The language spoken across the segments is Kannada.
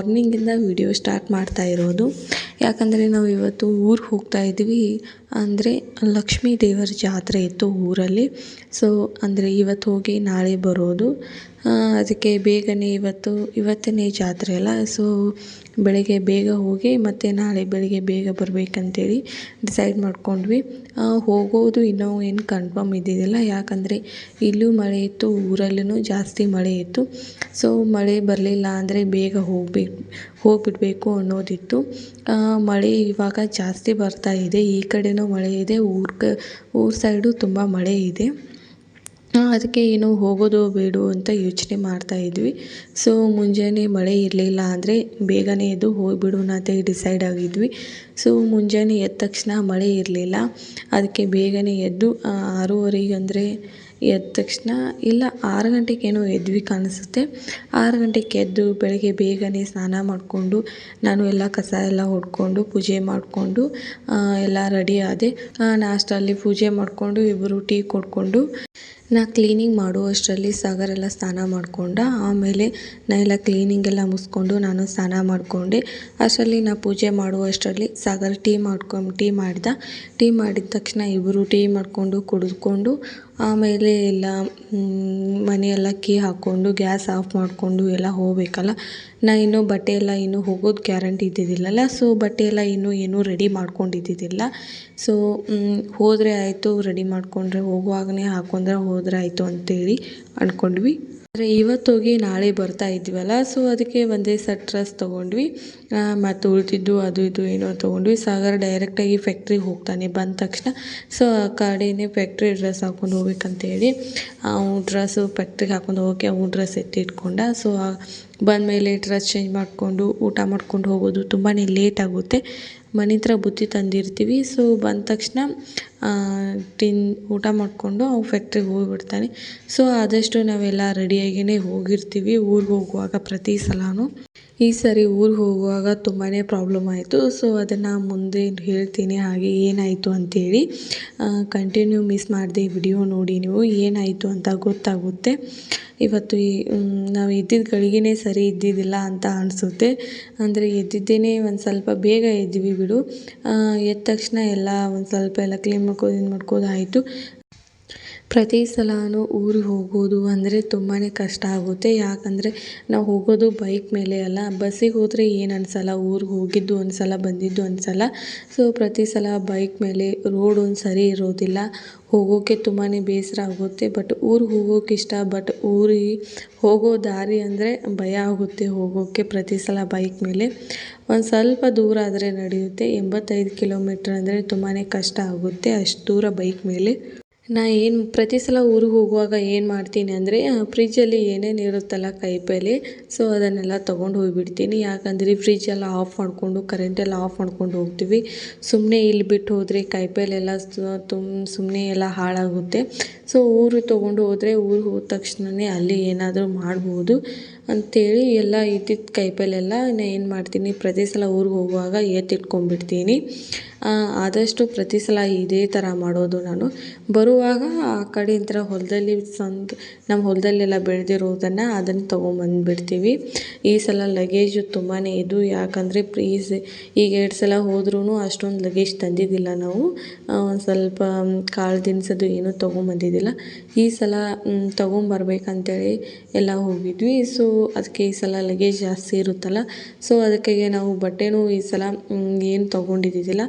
ಮಾರ್ನಿಂಗಿಂದ ವಿಡಿಯೋ ಸ್ಟಾರ್ಟ್ ಮಾಡ್ತಾ ಇರೋದು. ಯಾಕಂದರೆ ನಾವು ಇವತ್ತು ಊರಿಗೆ ಹೋಗ್ತಾ ಇದ್ವಿ. ಅಂದರೆ ಲಕ್ಷ್ಮೀ ದೇವರ ಜಾತ್ರೆ ಇತ್ತು ಊರಲ್ಲಿ. ಸೊ ಅಂದರೆ ಇವತ್ತು ಹೋಗಿ ನಾಳೆ ಬರೋದು. ಅದಕ್ಕೆ ಬೇಗನೆ ಇವತ್ತು, ಇವತ್ತನೇ ಜಾತ್ರೆ ಅಲ್ಲ? ಸೊ ಬೆಳಗ್ಗೆ ಬೇಗ ಹೋಗಿ ಮತ್ತು ನಾಳೆ ಬೆಳಿಗ್ಗೆ ಬೇಗ ಬರಬೇಕಂತೇಳಿ ಡಿಸೈಡ್ ಮಾಡ್ಕೊಂಡ್ವಿ. ಹೋಗೋದು ಇನ್ನೂ ಏನು ಕನ್ಫರ್ಮ್ ಇದ್ದಿದ್ದಿಲ್ಲ. ಯಾಕಂದರೆ ಇಲ್ಲೂ ಮಳೆ ಇತ್ತು ಊರಲ್ಲೂ ಜಾಸ್ತಿ ಮಳೆ ಇತ್ತು. ಸೊ ಮಳೆ ಬರಲಿಲ್ಲ ಅಂದರೆ ಬೇಗ ಹೋಗ್ಬೇಕು ಹೋಗಿಬಿಡ್ಬೇಕು ಅನ್ನೋದಿತ್ತು. ಮಳೆ ಇವಾಗ ಜಾಸ್ತಿ ಬರ್ತಾ ಇದೆ. ಈ ಕಡೆಯೂ ಮಳೆ ಇದೆ. ಊರ ಊರ ಸೈಡು ತುಂಬ ಮಳೆ ಇದೆ. ಅದಕ್ಕೆ ಏನು ಹೋಗೋದು ಬೇಡೋ ಅಂತ ಯೋಚನೆ ಮಾಡ್ತಾ ಇದ್ವಿ. ಸೊ ಮುಂಜಾನೆ ಮಳೆ ಇರಲಿಲ್ಲ ಅಂದರೆ ಬೇಗನೆ ಎದ್ದು ಹೋಗಿಬಿಡೋಣ ಅಂತ ಡಿಸೈಡ್ ಆಗಿದ್ವಿ. ಸೊ ಮುಂಜಾನೆ ಎದ್ದ ತಕ್ಷಣ ಮಳೆ ಇರಲಿಲ್ಲ. ಅದಕ್ಕೆ ಬೇಗನೆ ಎದ್ದು ಆರೂವರೆಗೆ ಅಂದರೆ ಎದ್ದ ತಕ್ಷಣ ಇಲ್ಲ, ಆರು ಗಂಟೆಗೇನೋ ಎದ್ವಿ ಕಾಣಿಸುತ್ತೆ. ಆರು ಗಂಟೆಗೆ ಎದ್ದು ಬೆಳಗ್ಗೆ ಬೇಗನೆ ಸ್ನಾನ ಮಾಡಿಕೊಂಡು, ನಾನು ಎಲ್ಲ ಕಸ ಎಲ್ಲ ಹೊಡ್ಕೊಂಡು ಪೂಜೆ ಮಾಡಿಕೊಂಡು ಎಲ್ಲ ರೆಡಿ ಆದೆ. ನಾಷ್ಟಲ್ಲಿ ಪೂಜೆ ಮಾಡಿಕೊಂಡು ಇಬ್ಬರು ಟೀ ಕೊಡ್ಕೊಂಡು ನಾ ಕ್ಲೀನಿಂಗ್ ಮಾಡುವಷ್ಟರಲ್ಲಿ ಸಾಗರ್ ಎಲ್ಲ ಸ್ನಾನ ಮಾಡಿಕೊಂಡ, ಆಮೇಲೆ ನಾ ಎಲ್ಲ ಕ್ಲೀನಿಂಗ್ ಎಲ್ಲ ಮುಗಿಸ್ಕೊಂಡು ನಾನು ಸ್ನಾನ ಮಾಡಿಕೊಂಡೆ. ಅಷ್ಟರಲ್ಲಿ ನಾ ಪೂಜೆ ಮಾಡುವಷ್ಟರಲ್ಲಿ ಸಾಗರ್ ಟೀ ಮಾಡ್ಕೊಂಡು ಟೀ ಮಾಡಿದ. ಟೀ ಮಾಡಿದ ತಕ್ಷಣ ಇಬ್ಬರು ಟೀ ಮಾಡಿಕೊಂಡು ಕುಡಿದ್ಕೊಂಡು ಆಮೇಲೆ ಎಲ್ಲ ಮನೆಯೆಲ್ಲ ಕೀ ಹಾಕ್ಕೊಂಡು, ಗ್ಯಾಸ್ ಆಫ್ ಮಾಡಿಕೊಂಡು ಎಲ್ಲ ಹೋಗಬೇಕಲ್ಲ. ನಾ ಇನ್ನೂ ಬಟ್ಟೆ ಎಲ್ಲ ಇನ್ನೂ ಹೋಗೋದು ಗ್ಯಾರಂಟಿ ಇದ್ದಿದ್ದಿಲ್ಲಲ್ಲ. ಸೊ ಬಟ್ಟೆ ಎಲ್ಲ ಇನ್ನೂ ಏನೂ ರೆಡಿ ಮಾಡ್ಕೊಂಡಿದ್ದಿದ್ದಿಲ್ಲ. ಸೊ ಹೋದರೆ ಆಯಿತು ರೆಡಿ ಮಾಡಿಕೊಂಡ್ರೆ ಹೋಗುವಾಗಲೇ ಹಾಕೊಂಡ್ರೆ ಹೋದರೆ ಆಯಿತು ಅಂತೇಳಿ ಅಂದ್ಕೊಂಡ್ವಿ ಆದರೆ ಇವತ್ತೋಗಿ ನಾಳೆ ಬರ್ತಾ ಇದ್ವಲ್ಲ ಸೊ ಅದಕ್ಕೆ ಒಂದೇ ಸೆಟ್ ಡ್ರೆಸ್ ತೊಗೊಂಡ್ವಿ. ಮತ್ತು ಉಳಿದಿದ್ದು ಅದು ಇದು ಏನೋ ತೊಗೊಂಡ್ವಿ. ಸಾಗರ್ ಡೈರೆಕ್ಟಾಗಿ ಫ್ಯಾಕ್ಟ್ರಿಗೆ ಹೋಗ್ತಾನೆ ಬಂದ ತಕ್ಷಣ. ಸೊ ಆ ಕಡೆನೇ ಫ್ಯಾಕ್ಟ್ರಿ ಡ್ರೆಸ್ ಹಾಕ್ಕೊಂಡು ಹೋಗ್ಬೇಕಂತೇಳಿ ಅವ್ನು ಡ್ರೆಸ್ಸು ಫ್ಯಾಕ್ಟ್ರಿಗೆ ಹಾಕ್ಕೊಂಡು ಹೋಗೋಕ್ಕೆ ಅವ್ನು ಡ್ರೆಸ್ ಎತ್ತಿಟ್ಕೊಂಡ ಸೊ ಬಂದಮೇಲೆ ಡ್ರೆಸ್ ಚೇಂಜ್ ಮಾಡಿಕೊಂಡು ಊಟ ಮಾಡ್ಕೊಂಡು ಹೋಗೋದು ತುಂಬಾ ಲೇಟ್ ಆಗುತ್ತೆ. ಮನೆ ಹತ್ರ ಬುತ್ತಿ ತಂದಿರ್ತೀವಿ. ಸೊ ಬಂದ ತಕ್ಷಣ ತಿನ್, ಊಟ ಮಾಡಿಕೊಂಡು ಅವ್ನು ಫ್ಯಾಕ್ಟ್ರಿಗೆ ಹೋಗಿಬಿಡ್ತಾನೆ. ಸೊ ಆದಷ್ಟು ನಾವೆಲ್ಲ ರೆಡಿಯಾಗಿಯೇ ಹೋಗಿರ್ತೀವಿ ಊರಿಗೆ ಹೋಗುವಾಗ ಪ್ರತಿ ಸಲವೂ ಈ ಸರಿ ಊರಿಗೆ ಹೋಗುವಾಗ ತುಂಬಾ ಪ್ರಾಬ್ಲಮ್ ಆಯಿತು. ಸೊ ಅದನ್ನು ಮುಂದೆ ಹೇಳ್ತೀನಿ. ಹಾಗೆ ಏನಾಯಿತು ಅಂತೇಳಿ ಕಂಟಿನ್ಯೂ ಮಿಸ್ ಮಾಡಿದೆ ವಿಡಿಯೋ ನೋಡಿ ನೀವು. ಏನಾಯಿತು ಅಂತ ಗೊತ್ತಾಗುತ್ತೆ. ಇವತ್ತು ನಾವು ಇದ್ದಿದ್ದ ಗಳಿಗೆನೇ ಸರಿ ಇದ್ದಿದ್ದಿಲ್ಲ ಅಂತ ಅನಿಸುತ್ತೆ. ಅಂದರೆ ಎದ್ದಿದ್ದೇನೆ ಒಂದು ಸ್ವಲ್ಪ ಬೇಗ ಎದ್ವಿ ಬಿಡು. ಎದ್ದ ತಕ್ಷಣ ಎಲ್ಲ ಒಂದು ಸ್ವಲ್ಪ ಎಲ್ಲ ಕ್ಲೀನ್ ಮಾಡ್ಕೋದು ಇದು ಮಾಡ್ಕೋದು ಆಯಿತು. ಪ್ರತಿ ಸಲವೂ ಊರಿಗೆ ಹೋಗೋದು ಅಂದರೆ ತುಂಬಾ ಕಷ್ಟ ಆಗುತ್ತೆ. ಯಾಕಂದರೆ ನಾವು ಹೋಗೋದು ಬೈಕ್ ಮೇಲೆ ಅಲ್ಲ, ಬಸ್ಸಿಗೆ ಹೋದರೆ ಏನು ಅನ್ಸೋಲ್ಲ, ಊರಿಗೆ ಹೋಗಿದ್ದು ಅನ್ಸೋಲ್ಲ, ಬಂದಿದ್ದು ಅನ್ಸೋಲ್ಲ. ಸೊ ಪ್ರತಿ ಸಲ ಬೈಕ್ ಮೇಲೆ ರೋಡ್ ಒಂದು ಸರಿ ಇರೋದಿಲ್ಲ. ಹೋಗೋಕ್ಕೆ ತುಂಬಾ ಬೇಸರ ಆಗುತ್ತೆ. ಬಟ್ ಊರಿಗೆ ಹೋಗೋಕೆ ಇಷ್ಟ ಬಟ್ ಊರಿಗೆ ಹೋಗೋ ದಾರಿ ಅಂದರೆ ಭಯ ಆಗುತ್ತೆ ಹೋಗೋಕ್ಕೆ ಪ್ರತಿ ಸಲ ಬೈಕ್ ಮೇಲೆ. ಒಂದು ಸ್ವಲ್ಪ ದೂರ ಆದರೆ ನಡೆಯುತ್ತೆ. ಎಂಬತ್ತೈದು ಕಿಲೋಮೀಟ್ರ್ ಅಂದರೆ ತುಂಬಾ ಕಷ್ಟ ಆಗುತ್ತೆ ಅಷ್ಟು ದೂರ ಬೈಕ್ ಮೇಲೆ. ನಾ ಏನು ಪ್ರತಿ ಸಲ ಊರಿಗೆ ಹೋಗುವಾಗ ಏನು ಮಾಡ್ತೀನಿ ಅಂದರೆ ಫ್ರಿಜ್ಜಲ್ಲಿ ಏನೇನು ಇರುತ್ತಲ್ಲ ಕಾಯಿಪಲ್ಲೆ ಸೊ ಅದನ್ನೆಲ್ಲ ತೊಗೊಂಡು ಹೋಗಿಬಿಡ್ತೀನಿ. ಯಾಕಂದರೆ ಫ್ರಿಜ್ಜೆಲ್ಲ ಆಫ್ ಮಾಡಿಕೊಂಡು ಕರೆಂಟೆಲ್ಲ ಆಫ್ ಮಾಡ್ಕೊಂಡು ಹೋಗ್ತೀವಿ. ಸುಮ್ಮನೆ ಇಲ್ಲಿ ಬಿಟ್ಟು ಹೋದರೆ ಕಾಯಿಪಲ್ಲೆ ಎಲ್ಲ ತುಂಬ ಸುಮ್ಮನೆ ಎಲ್ಲ ಹಾಳಾಗುತ್ತೆ. ಸೊ ಊರು ತೊಗೊಂಡು ಹೋದರೆ ಊರಿಗೆ ಹೋದ ತಕ್ಷಣವೇ ಅಲ್ಲಿ ಏನಾದರೂ ಮಾಡ್ಬೋದು ಅಂಥೇಳಿ ಎಲ್ಲ ಇದ್ದಿದ್ದ ಕಾಯಿಪಲ್ಲೆಲ್ಲ ನಾನು ಏನು ಮಾಡ್ತೀನಿ, ಪ್ರತಿ ಸಲ ಊರಿಗೆ ಹೋಗುವಾಗ ಎತ್ತಿಟ್ಕೊಂಡ್ಬಿಡ್ತೀನಿ ಆದಷ್ಟು ಪ್ರತಿ ಸಲ ಇದೇ ಥರ ಮಾಡೋದು ನಾನು. ಬರುವಾಗ ಆ ಕಡೆಯಿಂದ ಹೊಲದಲ್ಲಿ ಸಂದ್ ನಮ್ಮ ಹೊಲದಲ್ಲೆಲ್ಲ ಬೆಳೆದಿರೋದನ್ನು ಅದನ್ನು ತೊಗೊಂಬಂದ್ಬಿಡ್ತೀವಿ. ಈ ಸಲ ಲಗೇಜು ತುಂಬಾ ಇದು, ಯಾಕಂದರೆ ಪ್ರೀಸ್ ಈಗ ಎರಡು ಸಲ ಹೋದ್ರೂ ಅಷ್ಟೊಂದು ಲಗೇಜ್ ತಂದಿದ್ದಿಲ್ಲ ನಾವು. ಒಂದು ಸ್ವಲ್ಪ ಕಾಳು ದಿನಸದು ಏನೂ ತೊಗೊಂಬಂದಿದ್ದಿಲ್ಲ. ಈ ಸಲ ತೊಗೊಂಬರ್ಬೇಕಂತೇಳಿ ಎಲ್ಲ ಹೋಗಿದ್ವಿ. ಸೊ ಅದಕ್ಕೆ ಈ ಸಲ ಲಗೇಜ್ ಜಾಸ್ತಿ ಇರುತ್ತಲ್ಲ. ಸೊ ಅದಕ್ಕಾಗಿ ನಾವು ಬಟ್ಟೆನೂ ಈ ಸಲ ಏನು ತೊಗೊಂಡಿದ್ದಿದ್ದಿಲ್ಲ.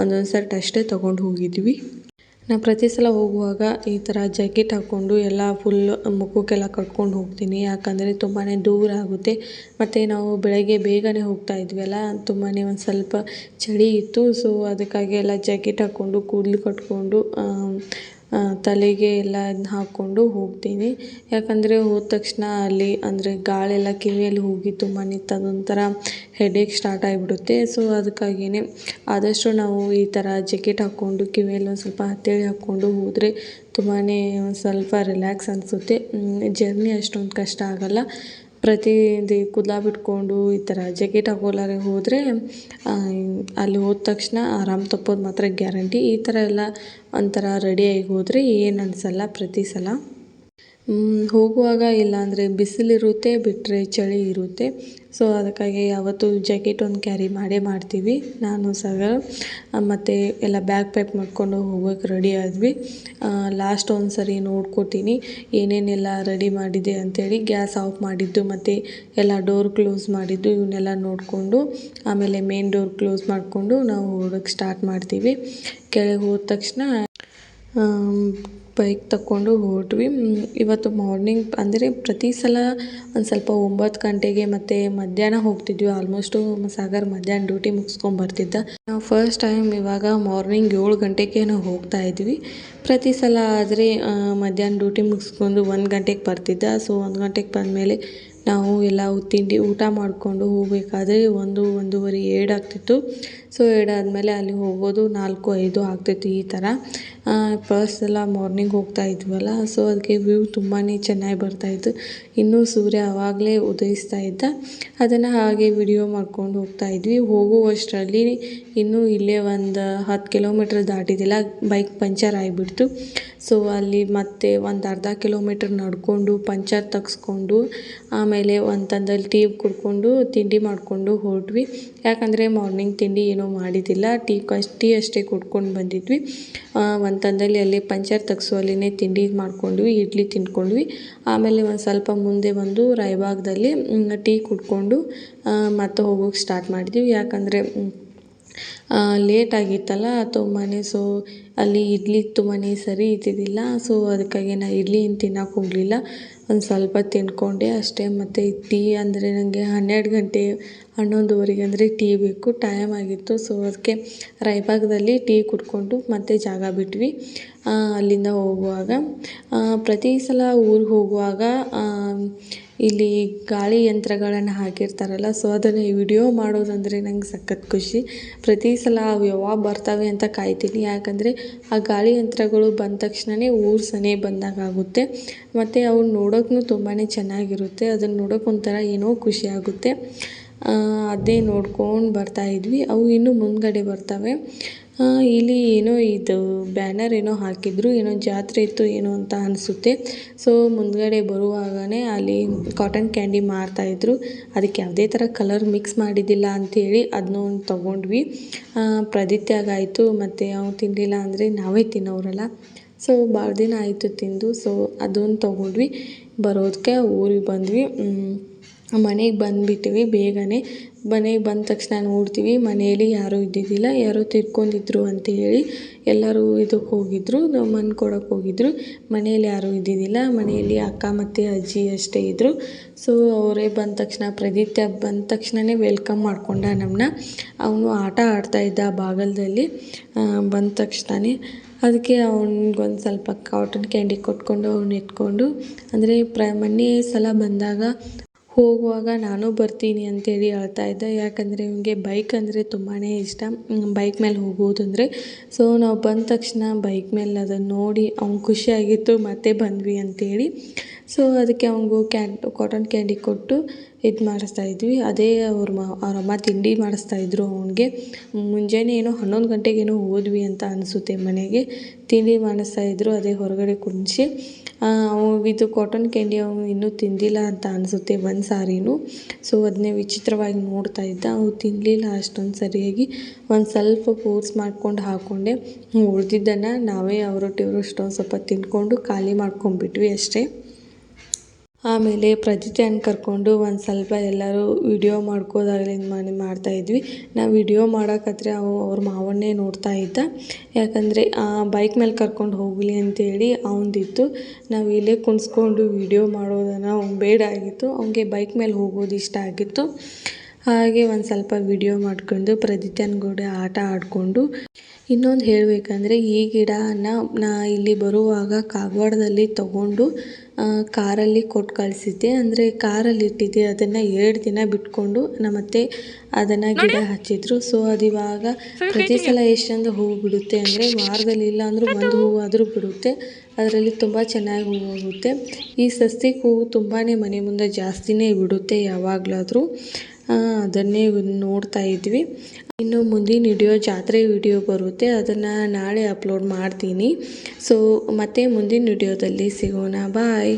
ಒಂದೊಂದು ಸರ್ಟ್ ಅಷ್ಟೇ ತೊಗೊಂಡು ಹೋಗಿದ್ವಿ. ನಾನು ಪ್ರತಿ ಸಲ ಹೋಗುವಾಗ ಈ ಥರ ಜಾಕೆಟ್ ಹಾಕ್ಕೊಂಡು ಎಲ್ಲ ಫುಲ್ ಮುಖಕ್ಕೆಲ್ಲ ಕಟ್ಕೊಂಡು ಹೋಗ್ತೀನಿ. ಯಾಕಂದರೆ ತುಂಬಾ ದೂರ ಆಗುತ್ತೆ. ಮತ್ತು ನಾವು ಬೆಳಗ್ಗೆ ಬೇಗನೆ ಹೋಗ್ತಾ ಇದ್ವಲ್ಲ ತುಂಬಾ ಒಂದು ಸ್ವಲ್ಪ ಚಳಿ ಇತ್ತು. ಸೊ ಅದಕ್ಕಾಗಿ ಎಲ್ಲ ಜಾಕೆಟ್ ಹಾಕ್ಕೊಂಡು ಕೂದಲು ಕಟ್ಕೊಂಡು ತಲೆಗೆ ಎಲ್ಲ ಇದ್ನ ಹಾಕ್ಕೊಂಡು ಹೋಗ್ತೀನಿ. ಯಾಕಂದರೆ ಹೋದ ತಕ್ಷಣ ಅಲ್ಲಿ ಅಂದರೆ ಗಾಳೆಲ್ಲ ಕಿವಿಯಲ್ಲಿ ಹೋಗಿ ತುಂಬಾ ಅದೊಂಥರ ಹೆಡೇಕ್ ಸ್ಟಾರ್ಟ್ ಆಗಿಬಿಡುತ್ತೆ. ಸೊ ಅದಕ್ಕಾಗಿಯೇ ಆದಷ್ಟು ನಾವು ಈ ಥರ ಜಾಕೆಟ್ ಹಾಕ್ಕೊಂಡು ಕಿವಿಯಲ್ಲಿ ಒಂದು ಸ್ವಲ್ಪ ಹತ್ತೇಳಿ ಹಾಕ್ಕೊಂಡು ಹೋದರೆ ತುಂಬಾ ಒಂದು ಸ್ವಲ್ಪ ರಿಲ್ಯಾಕ್ಸ್ ಅನಿಸುತ್ತೆ. ಜರ್ನಿ ಅಷ್ಟೊಂದು ಕಷ್ಟ ಆಗೋಲ್ಲ. ಪ್ರತಿ ಕೂದಲ ಬಿಟ್ಕೊಂಡು ಈ ಥರ ಜಾಕೆಟ್ ಹಾಕೊಳ್ಳಾರೆ ಹೋದರೆ ಅಲ್ಲಿ ಹೋದ ತಕ್ಷಣ ಆರಾಮ ತಪ್ಪೋದು ಮಾತ್ರ ಗ್ಯಾರಂಟಿ ಈ ಥರ ಎಲ್ಲ ಒಂಥರ ರೆಡಿಯಾಗಿ ಹೋದರೆ ಏನು ಅನಿಸಲ್ಲ ಪ್ರತಿ ಸಲ. ಹೋಗುವಾಗ ಇಲ್ಲಾಂದರೆ ಬಿಸಿಲಿರುತ್ತೆ ಬಿಟ್ಟರೆ ಚಳಿ ಇರುತ್ತೆ. ಸೊ ಅದಕ್ಕಾಗಿ ಯಾವತ್ತೂ ಜಾಕೆಟ್ ಒಂದು ಕ್ಯಾರಿ ಮಾಡೇ ಮಾಡ್ತೀವಿ. ನಾನು ಸಹ ಮತ್ತು ಎಲ್ಲ ಬ್ಯಾಗ್ ಪ್ಯಾಕ್ ಮಾಡಿಕೊಂಡು ಹೋಗೋಕೆ ರೆಡಿ ಆದ್ವಿ. ಲಾಸ್ಟ್ ಒಂದು ಸರಿ ನೋಡ್ಕೋತೀನಿ, ಏನೇನೆಲ್ಲ ರೆಡಿ ಮಾಡಿದೆ ಅಂಥೇಳಿ ಗ್ಯಾಸ್ ಆಫ್ ಮಾಡಿದ್ದು, ಮತ್ತು ಎಲ್ಲ ಡೋರ್ ಕ್ಲೋಸ್ ಮಾಡಿದ್ದು, ಇವನ್ನೆಲ್ಲ ನೋಡಿಕೊಂಡು, ಆಮೇಲೆ ಮೇನ್ ಡೋರ್ ಕ್ಲೋಸ್ ಮಾಡಿಕೊಂಡು ನಾವು ಹೋಗೋಕ್ಕೆ ಸ್ಟಾರ್ಟ್ ಮಾಡ್ತೀವಿ. ಕೆಳಗೆ ಹೋದ ತಕ್ಷಣ ಬೈಕ್ ತಗೊಂಡು ಹೊರಟ್ವಿ. ಇವತ್ತು ಮಾರ್ನಿಂಗ್ ಅಂದರೆ ಪ್ರತಿ ಸಲ ಒಂದು ಸ್ವಲ್ಪ ಒಂಬತ್ತು ಗಂಟೆಗೆ ಮತ್ತು ಮಧ್ಯಾಹ್ನ ಹೋಗ್ತಿದ್ವಿ. ಆಲ್ಮೋಸ್ಟು ಸಾಗರ್ ಮಧ್ಯಾಹ್ನ ಡ್ಯೂಟಿ ಮುಗಿಸ್ಕೊಂಬರ್ತಿದ್ದ ನಾವು ಫಸ್ಟ್ ಟೈಮ್ ಇವಾಗ ಮಾರ್ನಿಂಗ್ ಏಳು ಗಂಟೆಗೆ ನಾವು ಹೋಗ್ತಾ ಇದ್ವಿ. ಪ್ರತಿ ಸಲ ಆದರೆ ಮಧ್ಯಾಹ್ನ ಡ್ಯೂಟಿ ಮುಗಿಸ್ಕೊಂಡು ಒಂದು ಗಂಟೆಗೆ ಬರ್ತಿದ್ದ. ಸೊ ಒಂದು ಗಂಟೆಗೆ ಬಂದಮೇಲೆ ನಾವು ಎಲ್ಲ ತಿಂಡಿ ಊಟ ಮಾಡಿಕೊಂಡು ಹೋಗಬೇಕಾದ್ರೆ ಒಂದು ಒಂದೂವರೆ ಎರಡು ಆಗ್ತಿತ್ತು. ಸೊ ಆದಮೇಲೆ ಅಲ್ಲಿ ಹೋಗೋದು ನಾಲ್ಕು, ಐದು ಆಗ್ತಿತ್ತು ಈ ಥರ. ಫಸ್ಟ್ ಎಲ್ಲ ಮಾರ್ನಿಂಗ್ ಹೋಗ್ತಾ ಇದ್ವಲ್ಲ ಸೊ ಅದಕ್ಕೆ ವ್ಯೂ ತುಂಬಾ ಚೆನ್ನಾಗಿ ಬರ್ತಾಯಿತ್ತು ಇನ್ನೂ ಸೂರ್ಯ ಆವಾಗಲೇ ಉದಯಿಸ್ತಾ ಇದ್ದ. ಅದನ್ನು ಹಾಗೆ ವಿಡಿಯೋ ಮಾಡ್ಕೊಂಡು ಹೋಗ್ತಾ ಇದ್ವಿ. ಹೋಗುವಷ್ಟರಲ್ಲಿ ಇನ್ನೂ ಇಲ್ಲೇ ಒಂದು ಹತ್ತು ಕಿಲೋಮೀಟ್ರ್ ದಾಟಿದಿಲ್ಲ ಬೈಕ್ ಪಂಚರ್ ಆಗಿಬಿಡ್ತು. ಸೊ ಅಲ್ಲಿ ಮತ್ತೆ ಒಂದು ಅರ್ಧ ಕಿಲೋಮೀಟ್ರ್ ನಡ್ಕೊಂಡು ಪಂಚರ್ ತೆಗ್ಸ್ಕೊಂಡು, ಆಮೇಲೆ ಒಂದು ತಂದಲ್ಲಿ ಟೀ ಕುಡ್ಕೊಂಡು, ತಿಂಡಿ ಮಾಡಿಕೊಂಡು ಹೊರಟ್ವಿ ಯಾಕಂದರೆ ಮಾರ್ನಿಂಗ್ ತಿಂಡಿ ಏನೂ ಮಾಡಿದ್ದಿಲ್ಲ. ಟೀ ಕಸ್ ಟೀ ಅಷ್ಟೇ ಕುಡ್ಕೊಂಡು ಬಂದಿದ್ವಿ. ಒಂದು ತಂದಲ್ಲಿ ಅಲ್ಲಿ ಪಂಚರ್ ತೆಗ್ಸುವಲ್ಲಿನೇ ತಿಂಡಿ ಮಾಡ್ಕೊಂಡ್ವಿ, ಇಡ್ಲಿ ತಿಂದ್ಕೊಂಡ್ವಿ. ಆಮೇಲೆ ಒಂದು ಸ್ವಲ್ಪ ಮುಂದೆ ಬಂದು ರಾಯಬಾಗ್ದಲ್ಲಿ ಟೀ ಕುಡ್ಕೊಂಡು ಮತ್ತೆ ಹೋಗೋಕ್ಕೆ ಸ್ಟಾರ್ಟ್ ಮಾಡಿದ್ವಿ. ಯಾಕಂದರೆ ಲೇಟ್ ಆಗಿತ್ತಲ್ಲ ತುಂಬಾ ಸೊ ಅಲ್ಲಿ ಇಡ್ಲಿ ತುಂಬಾ ಸರಿ ಇದ್ದಿದ್ದಿಲ್ಲ. ಸೊ ಅದಕ್ಕಾಗಿ ನಾ ಇಡ್ಲಿ ಏನು ತಿನ್ನೋಕೆ ಹೋಗಲಿಲ್ಲ. ಒಂದು ಸ್ವಲ್ಪ ತಿಂದ್ಕೊಂಡೆ ಅಷ್ಟೇ. ಮತ್ತು ಟೀ ಅಂದರೆ ನನಗೆ ಹನ್ನೆರಡು ಗಂಟೆ ಹನ್ನೊಂದುವರೆಗೆ ಅಂದರೆ ಟೀ ಬೇಕು ಟೈಮ್ ಆಗಿತ್ತು. ಸೊ ಅದಕ್ಕೆ ರಾಯಬಾಗದಲ್ಲಿ ಟೀ ಕುಡ್ಕೊಂಡು ಮತ್ತೆ ಜಾಗ ಬಿಟ್ವಿ. ಅಲ್ಲಿಂದ ಹೋಗುವಾಗ ಪ್ರತಿ ಸಲ ಊರಿಗೆ ಹೋಗುವಾಗ ಇಲ್ಲಿ ಗಾಳಿ ಯಂತ್ರಗಳನ್ನು ಹಾಕಿರ್ತಾರಲ್ಲ ಸೊ ಅದನ್ನು ವಿಡಿಯೋ ಮಾಡೋದಂದರೆ ನಂಗೆ ಸಖತ್ ಖುಷಿ. ಪ್ರತಿ ಸಲ ಅವು ಯಾವಾಗ ಬರ್ತವೆ ಅಂತ ಕಾಯ್ತೀನಿ. ಯಾಕಂದರೆ ಆ ಗಾಳಿ ಯಂತ್ರಗಳು ಬಂದ ತಕ್ಷಣವೇ ಊರು ಸನೇ ಬಂದಾಗ ಆಗುತ್ತೆ ಮತ್ತು ಅವು ನೋಡೋಕ್ಕೂ ತುಂಬಾ ಚೆನ್ನಾಗಿರುತ್ತೆ. ಅದನ್ನು ನೋಡೋಕೆ ಒಂಥರ ಏನೋ ಖುಷಿ ಆಗುತ್ತೆ. ಅದೇ ನೋಡ್ಕೊಂಡು ಬರ್ತಾಯಿದ್ವಿ ಅವು ಇನ್ನೂ ಮುಂದುಗಡೆ ಬರ್ತವೆ. ಇಲ್ಲಿ ಏನೋ ಇದು ಬ್ಯಾನರ್ ಏನೋ ಹಾಕಿದ್ರು, ಏನೋ ಜಾತ್ರೆ ಇತ್ತು ಏನೋ ಅಂತ ಅನಿಸುತ್ತೆ. ಸೊ, ಮುಂದುಗಡೆ ಬರುವಾಗಲೇ ಅಲ್ಲಿ ಕಾಟನ್ ಕ್ಯಾಂಡಿ ಮಾರ್ತಾಯಿದ್ರು ಅದಕ್ಕೆ ಯಾವುದೇ ಥರ ಕಲರ್ ಮಿಕ್ಸ್ ಮಾಡಿದ್ದಿಲ್ಲ ಅಂಥೇಳಿ ಅದನ್ನ ಒಂದು ತೊಗೊಂಡ್ವಿ ಪ್ರದಿತ್ಯಾಗಾಯಿತು, ಮತ್ತು ಅವ್ನು ತಿನ್ನಲಿಲ್ಲ ಅಂದರೆ ನಾವೇ ತಿನ್ನೋರಲ್ಲ. ಸೊ ಭಾಳ ದಿನ ಆಯಿತು ತಿಂದು, ಸೊ ಅದೊಂದು ತೊಗೊಂಡ್ವಿ. ಬರೋದಕ್ಕೆ ಊರಿಗೆ ಬಂದ್ವಿ. ಮನೆಗೆ ಬಂದುಬಿಟ್ವಿ ಬೇಗನೆ. ಮನೆಗೆ ಬಂದ ತಕ್ಷಣ ನೋಡ್ತೀವಿ ಮನೆಯಲ್ಲಿ ಯಾರೂ ಇದ್ದಿದ್ದಿಲ್ಲ. ಯಾರೋ ಅಂತ ಅಂತೇಳಿ ಎಲ್ಲರೂ ಇದಕ್ಕೆ ಹೋಗಿದ್ದರು ಮಣ್ಣು ಕೊಡೋಕೆ ಹೋಗಿದ್ದರು ಮನೆಯಲ್ಲಿ ಯಾರೂ ಇದ್ದಿದ್ದಿಲ್ಲ. ಮನೆಯಲ್ಲಿ ಅಕ್ಕ ಮತ್ತು ಅಜ್ಜಿ ಅಷ್ಟೇ ಇದ್ದರು ಸೊ ಅವರೇ ಬಂದ ತಕ್ಷಣ ಪ್ರದಿತ್ಯ ಬಂದ ತಕ್ಷಣವೇ ವೆಲ್ಕಮ್ ಮಾಡ್ಕೊಂಡ ನಮ್ಮನ್ನ ಅವನು ಆಟ ಆಡ್ತಾಯಿದ್ದ ಬಾಗಲದಲ್ಲಿ ಬಂದ ತಕ್ಷಣವೇ ಅದಕ್ಕೆ ಅವ್ನಿಗೊಂದು ಸ್ವಲ್ಪ ಕಾಟನ್ ಕ್ಯಾಂಡಿ ಕೊಟ್ಕೊಂಡು ಅವ್ನು ಎತ್ಕೊಂಡು, ಅಂದರೆ ಪ್ರ ಮೊನ್ನೆ ಸಲ ಬಂದಾಗ ಹೋಗುವಾಗ ನಾನು ಬರ್ತೀನಿ ಅಂತೇಳಿ ಹೇಳ್ತಾ ಇದ್ದ. ಯಾಕಂದರೆ ಇವನಿಗೆ ಬೈಕ್ ಅಂದರೆ ತುಂಬಾ ಇಷ್ಟ. ಬೈಕ್ ಮೇಲೆ ಹೋಗುವುದಂದರೆ ಸೊ ನಾವು ಬಂದ ತಕ್ಷಣ ಬೈಕ್ ಮೇಲೆ ಅದನ್ನು ನೋಡಿ ಅವ್ನಿಗೆ ಖುಷಿಯಾಗಿತ್ತು, ಮತ್ತೆ ಬಂದ್ವಿ ಅಂತೇಳಿ. ಸೊ ಅದಕ್ಕೆ ಅವ್ನಿಗೂ ಕ್ಯಾನ್ ಕಾಟನ್ ಕ್ಯಾಂಡಿ ಕೊಟ್ಟು ಇದು ಮಾಡಿಸ್ತಾ ಇದ್ವಿ. ಅದೇ ಅವ್ರ ಮ, ಅವ್ರ ಅಮ್ಮ ತಿಂಡಿ ಇದ್ದರು ಅವ್ನಿಗೆ. ಮುಂಜಾನೆ ಏನೋ ಹನ್ನೊಂದು ಗಂಟೆಗೇನೋ ಹೋದ್ವಿ ಅಂತ ಅನಿಸುತ್ತೆ ಮನೆಗೆ. ತಿಂಡಿ ಮಾಡಿಸ್ತಾ ಇದ್ದರು ಅದೇ ಹೊರಗಡೆ ಕುಣಿಸಿ. ಇದು ಕಾಟನ್ ಕ್ಯಾಂಡಿ ಅವನು ಇನ್ನೂ ತಿಂದಿಲ್ಲ ಅಂತ ಅನಿಸುತ್ತೆ ಒಂದು ಸಾರಿನೂ. ಸೊ ಅದನ್ನೇ ವಿಚಿತ್ರವಾಗಿ ನೋಡ್ತಾ ಇದ್ದ. ಅವ್ನು ತಿನ್ನಲಿಲ್ಲ ಅಷ್ಟೊಂದು ಸರಿಯಾಗಿ. ಒಂದು ಸ್ವಲ್ಪ ಫೋರ್ಸ್ ಮಾಡ್ಕೊಂಡು ಹಾಕ್ಕೊಂಡೆ ಉಳಿದಿದ್ದನ್ನು ನಾವೇ ಅವರೊಟ್ಟಿವರು ಅಷ್ಟೊಂದು ಸ್ವಲ್ಪ ತಿಂದ್ಕೊಂಡು ಖಾಲಿ ಮಾಡ್ಕೊಂಡ್ಬಿಟ್ವಿ ಅಷ್ಟೇ. ಆಮೇಲೆ ಪ್ರತಿಜ್ಞಾನ ಕರ್ಕೊಂಡು ಒಂದು ಸ್ವಲ್ಪ ಎಲ್ಲರೂ ವಿಡಿಯೋ ಮಾಡ್ಕೋದಾಗಲಿ ಮಾಡಿ ಮಾಡ್ತಾಯಿದ್ವಿ ನಾವು ವಿಡಿಯೋ ಮಾಡೋಕತ್ರೆ ಅವು ಅವ್ರ ಮಾವನ್ನೇ ನೋಡ್ತಾ ಇದ್ದ. ಯಾಕಂದರೆ ಬೈಕ್ ಮೇಲೆ ಕರ್ಕೊಂಡು ಹೋಗಲಿ ಅಂತೇಳಿ ಅವನದಿತ್ತು. ನಾವು ಇಲ್ಲೇ ಕುಣಿಸ್ಕೊಂಡು ವಿಡಿಯೋ ಮಾಡೋದನ್ನು ಅವ್ನು ಬೇಡ ಆಗಿತ್ತು. ಅವನಿಗೆ ಬೈಕ್ ಮೇಲೆ ಹೋಗೋದು ಇಷ್ಟ ಆಗಿತ್ತು. ಹಾಗೆ ಒಂದು ಸ್ವಲ್ಪ ವಿಡಿಯೋ ಮಾಡ್ಕೊಂಡು ಪ್ರದಿತ್ಯನ ಕೂಡ ಆಟ ಆಡಿಕೊಂಡು ಇನ್ನೊಂದು ಹೇಳಬೇಕಂದ್ರೆ ಈ ಗಿಡನ ನಾ ಇಲ್ಲಿ ಬರುವಾಗ ಕಾಗವಾಡದಲ್ಲಿ ತಗೊಂಡು ಕಾರಲ್ಲಿ ಕೊಟ್ಟು ಕಳಿಸಿದ್ದೆ. ಅಂದರೆ ಕಾರಲ್ಲಿ ಇಟ್ಟಿದ್ದೆ. ಅದನ್ನು ಎರಡು ದಿನ ಬಿಟ್ಕೊಂಡು ನಮ್ಮತ್ತೆ ಅದನ್ನು ಗಿಡ ಹಚ್ಚಿದ್ರು. ಸೊ ಅದು ಇವಾಗ ಪ್ರತಿ ಸಲ ಎಷ್ಟೊಂದು ಹೂವು ಬಿಡುತ್ತೆ ಅಂದರೆ ವಾರದಲ್ಲಿ ಇಲ್ಲ ಅಂದರೂ ಒಂದು ಹೂವು ಆದರೂ ಬಿಡುತ್ತೆ. ಅದರಲ್ಲಿ ತುಂಬ ಚೆನ್ನಾಗಿ ಹೂವು ಹೋಗುತ್ತೆ. ಈ ಸಸ್ಯಕ್ಕೆ ಹೂವು ತುಂಬಾ ಮನೆ ಮುಂದೆ ಜಾಸ್ತಿನೇ ಬಿಡುತ್ತೆ ಯಾವಾಗಲಾದರೂ. ಅದನ್ನೇ ನೋಡ್ತಾ ಇದ್ವಿ. ಇನ್ನು ಮುಂದಿನ ವಿಡಿಯೋ ಜಾತ್ರೆ ವಿಡಿಯೋ ಬರುತ್ತೆ. ಅದನ್ನು ನಾಳೆ ಅಪ್ಲೋಡ್ ಮಾಡ್ತೀನಿ. ಸೊ ಮತ್ತೆ ಮುಂದಿನ ವಿಡಿಯೋದಲ್ಲಿ ಸಿಗೋಣ. ಬಾಯ್